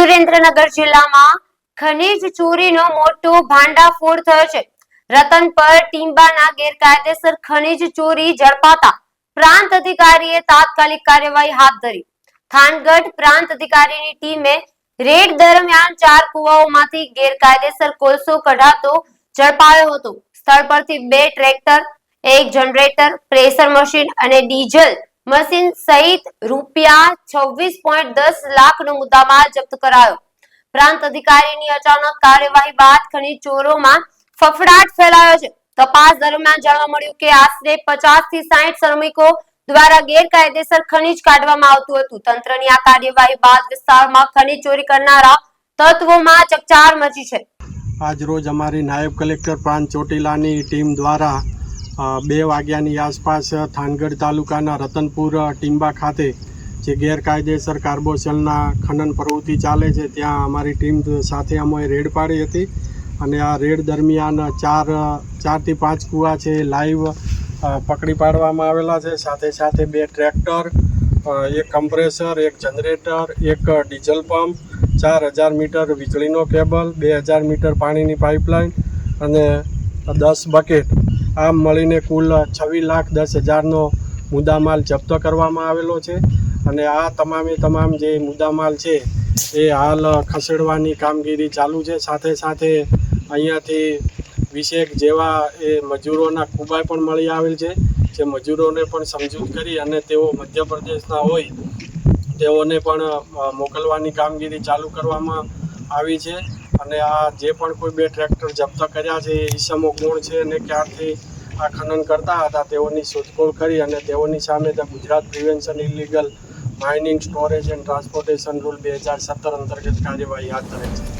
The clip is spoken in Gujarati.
સુરેન્દ્રનગર જિલ્લામાં ખનીજ ચોરીનો મોટો ભાંડાફોડ થયો છે. રતન પર ટીમ્બાના ગેરકાયદેસર ખનીજ ચોરી ઝડપાતા પ્રાંત અધિકારીએ તાત્કાલિક કાર્યવાહી હાથ ધરી. થાનગઢ પ્રાંત અધિકારીની ટીમે રેડ દરમિયાન ચાર કુવાઓમાંથી ગેરકાયદેસર કોલસો કઢાતો ઝડપાયો હતો. સ્થળ પરથી બે ટ્રેક્ટર, એક જનરેટર, પ્રેશર મશીન અને ડીઝલ મશીન સહિત રૂપિયા છવ્વીસ પોઈન્ટ દસ લાખનો મુદ્દામાલ જપ્ત કરાયો. પ્રાંત અધિકારીની અચાનક કાર્યવાહી બાદ ખનીજ ચોરોમાં ફફડાટ ફેલાયો છે. તપાસ દરમિયાન જાણવા મળ્યું કે આશરે પચાસથી સાહીઠ શ્રમિકો દ્વારા ગેરકાયદેસર ખનીજ કાઢવામાં આવતું હતું. તંત્રની આ કાર્યવાહી બાદ વિસ્તારમાં ખનીજ ચોરી કરનારા તત્વોમાં ચકચાર મચી છે. આજ રોજ અમારી નાયબ કલેક્ટર પ્રાંત ચોટીલાની ટીમ દ્વારા બે વાગ્યાની આસપાસ થાનગઢ તાલુકાના રતનપુર ટીંબા ખાતે જે ગેરકાયદેસર કાર્બોસેલના ખનન પ્રવૃત્તિ ચાલે છે, ત્યાં અમારી ટીમ સાથે અમે રેડ પાડી હતી અને આ રેડ દરમિયાન ચાર, ચારથી પાંચ કૂવા છે લાઈવ પકડી પાડવામાં આવેલા છે. સાથે સાથે બે ટ્રેક્ટર એક કમ્પ્રેસર, એક જનરેટર, એક ડીઝલ પંપ, ચાર હજાર મીટર વીજળીનો કેબલ, બે હજાર મીટર પાણીની પાઇપલાઇન અને દસ બકેટ આમ મળીને કુલ છવ્વીસ લાખ દસ હજારનો મુદ્દામાલ જપ્ત કરવામાં આવેલો છે. અને આ તમામે તમામ જે મુદ્દામાલ છે, એ હાલ ખસેડવાની કામગીરી ચાલુ છે. સાથે સાથે અહીંયાથી વિશેક જેવા એ મજૂરોના ખૂબાઈ પણ મળી આવેલ છે, જે મજૂરોને પણ સમજૂત કરી અને તેઓ મધ્યપ્રદેશના હોય, તેઓને પણ મોકલવાની કામગીરી ચાલુ કરવામાં આવી છે. અને આ જે પણ કોઈ બે ટ્રેક્ટર જપ્ત કર્યા છે, એ ઈસમો કોણ છે અને ક્યારથી આ ખનન કરતા હતા, તેઓની શોધખોળ કરી અને તેઓની સામે the Gujarat prevention illegal mining storage and transportation rule બે હજાર સત્તર અંતર્ગત કાર્યવાહી હાથ ધરે છે.